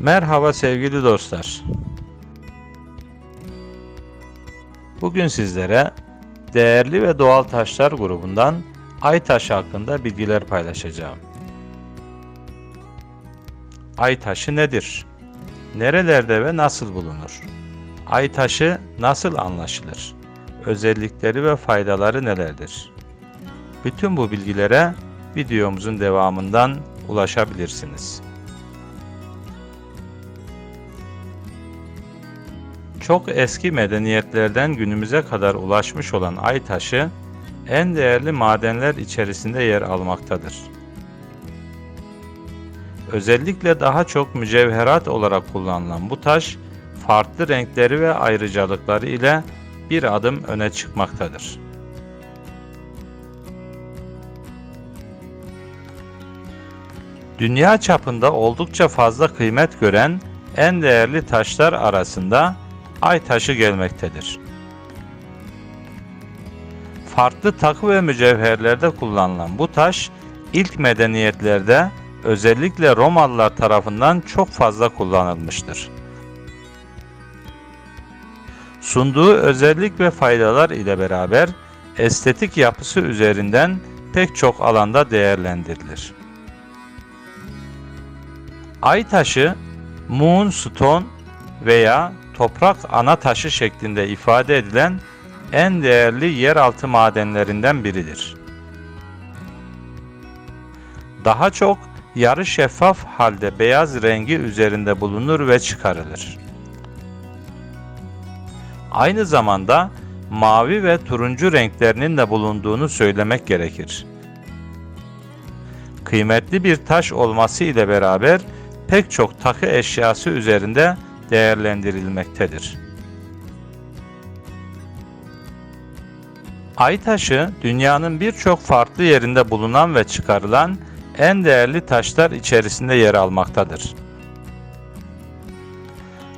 Merhaba sevgili dostlar. Bugün sizlere değerli ve doğal taşlar grubundan ay taşı hakkında bilgiler paylaşacağım. Ay taşı nedir? Nerelerde ve nasıl bulunur? Ay taşı nasıl anlaşılır? Özellikleri ve faydaları nelerdir? Bütün bu bilgilere videomuzun devamından ulaşabilirsiniz. Çok eski medeniyetlerden günümüze kadar ulaşmış olan ay taşı en değerli madenler içerisinde yer almaktadır. Özellikle daha çok mücevherat olarak kullanılan bu taş, farklı renkleri ve ayrıcalıkları ile bir adım öne çıkmaktadır. Dünya çapında oldukça fazla kıymet gören en değerli taşlar arasında ay taşı gelmektedir. Farklı takı ve mücevherlerde kullanılan bu taş ilk medeniyetlerde özellikle Romalılar tarafından çok fazla kullanılmıştır. Sunduğu özellik ve faydalar ile beraber estetik yapısı üzerinden pek çok alanda değerlendirilir. Ay taşı, moonstone veya toprak ana taşı şeklinde ifade edilen en değerli yeraltı madenlerinden biridir. Daha çok yarı şeffaf halde beyaz rengi üzerinde bulunur ve çıkarılır. Aynı zamanda mavi ve turuncu renklerinin de bulunduğunu söylemek gerekir. Kıymetli bir taş olması ile beraber pek çok takı eşyası üzerinde değerlendirilmektedir. Ay taşı dünyanın birçok farklı yerinde bulunan ve çıkarılan en değerli taşlar içerisinde yer almaktadır.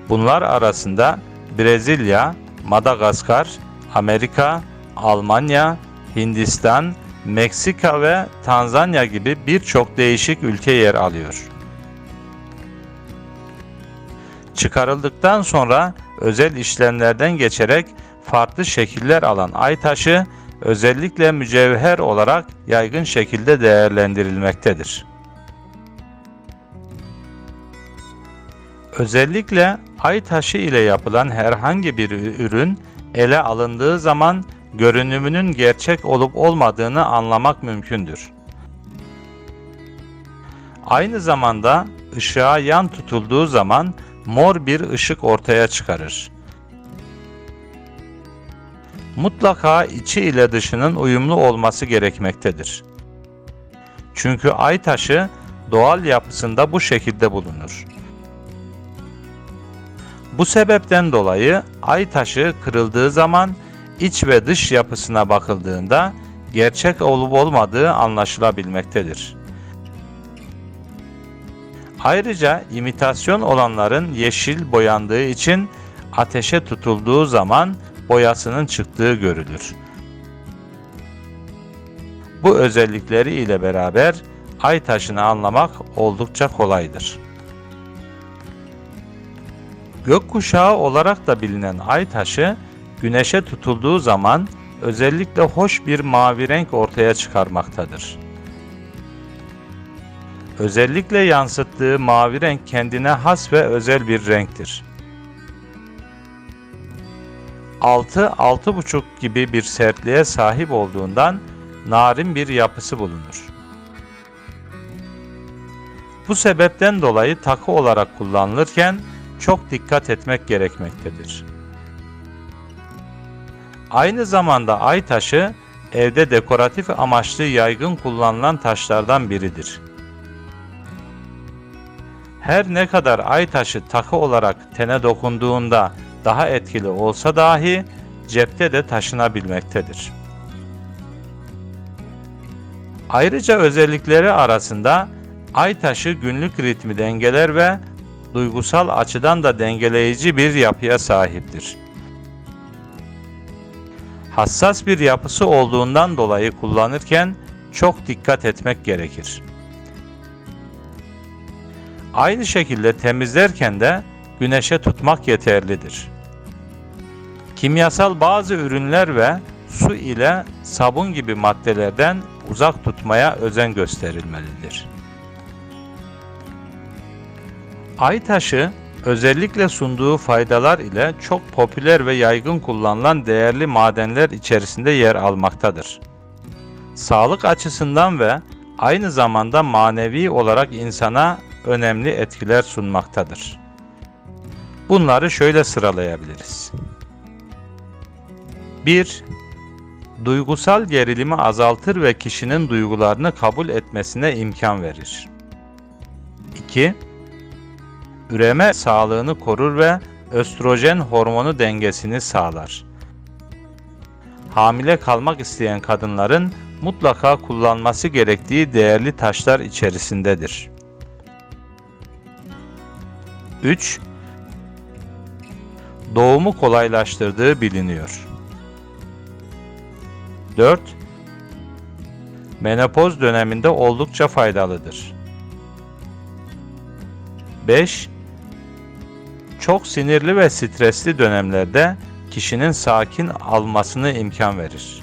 Bunlar arasında Brezilya, Madagaskar, Amerika, Almanya, Hindistan, Meksika ve Tanzanya gibi birçok değişik ülke yer alıyor. Çıkarıldıktan sonra özel işlemlerden geçerek farklı şekiller alan ay taşı özellikle mücevher olarak yaygın şekilde değerlendirilmektedir. Özellikle ay taşı ile yapılan herhangi bir ürün ele alındığı zaman görünümünün gerçek olup olmadığını anlamak mümkündür. Aynı zamanda ışığa yan tutulduğu zaman mor bir ışık ortaya çıkarır. Mutlaka içi ile dışının uyumlu olması gerekmektedir. Çünkü ay taşı doğal yapısında bu şekilde bulunur. Bu sebepten dolayı ay taşı kırıldığı zaman iç ve dış yapısına bakıldığında gerçek olup olmadığı anlaşılabilmektedir. Ayrıca imitasyon olanların yeşil boyandığı için ateşe tutulduğu zaman boyasının çıktığı görülür. Bu özellikleri ile beraber ay taşını anlamak oldukça kolaydır. Gökkuşağı olarak da bilinen ay taşı güneşe tutulduğu zaman özellikle hoş bir mavi renk ortaya çıkarmaktadır. Özellikle yansıttığı mavi renk kendine has ve özel bir renktir. 6-6,5 gibi bir sertliğe sahip olduğundan narin bir yapısı bulunur. Bu sebepten dolayı takı olarak kullanılırken çok dikkat etmek gerekmektedir. Aynı zamanda ay taşı evde dekoratif amaçlı yaygın kullanılan taşlardan biridir. Her ne kadar ay taşı takı olarak tene dokunduğunda daha etkili olsa dahi cepte de taşınabilmektedir. Ayrıca özellikleri arasında ay taşı günlük ritmi dengeler ve duygusal açıdan da dengeleyici bir yapıya sahiptir. Hassas bir yapısı olduğundan dolayı kullanırken çok dikkat etmek gerekir. Aynı şekilde temizlerken de güneşe tutmak yeterlidir. Kimyasal bazı ürünler ve su ile sabun gibi maddelerden uzak tutmaya özen gösterilmelidir. Ay taşı özellikle sunduğu faydalar ile çok popüler ve yaygın kullanılan değerli madenler içerisinde yer almaktadır. Sağlık açısından ve aynı zamanda manevi olarak insana önemli etkiler sunmaktadır. Bunları şöyle sıralayabiliriz. 1. Duygusal gerilimi azaltır ve kişinin duygularını kabul etmesine imkan verir. 2. Üreme sağlığını korur ve östrojen hormonu dengesini sağlar. Hamile kalmak isteyen kadınların mutlaka kullanması gerektiği değerli taşlar içerisindedir. 3. Doğumu kolaylaştırdığı biliniyor. 4. Menopoz döneminde oldukça faydalıdır. 5. Çok sinirli ve stresli dönemlerde kişinin sakin almasını imkan verir.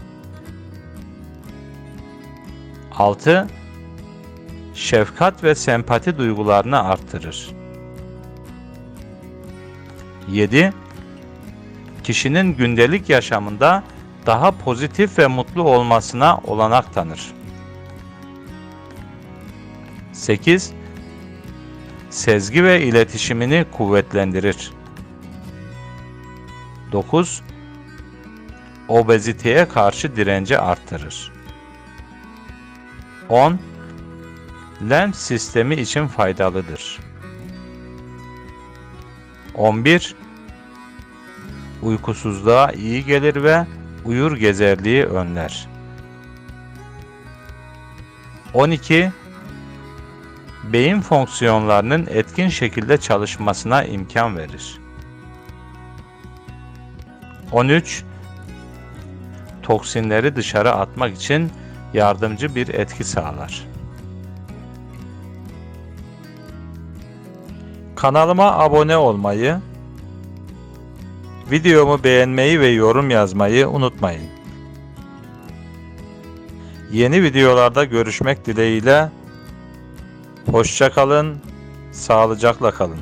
6. Şefkat ve sempati duygularını arttırır. 7. Kişinin gündelik yaşamında daha pozitif ve mutlu olmasına olanak tanır. 8. Sezgi ve iletişimini kuvvetlendirir. 9. Obeziteye karşı direnci arttırır. 10. Lenf sistemi için faydalıdır. 11. Uykusuzluğa iyi gelir ve uyur gezerliği önler. 12. Beyin fonksiyonlarının etkin şekilde çalışmasına imkan verir. 13. Toksinleri dışarı atmak için yardımcı bir etki sağlar. Kanalıma abone olmayı, videomu beğenmeyi ve yorum yazmayı unutmayın. Yeni videolarda görüşmek dileğiyle hoşça kalın, sağlıcakla kalın.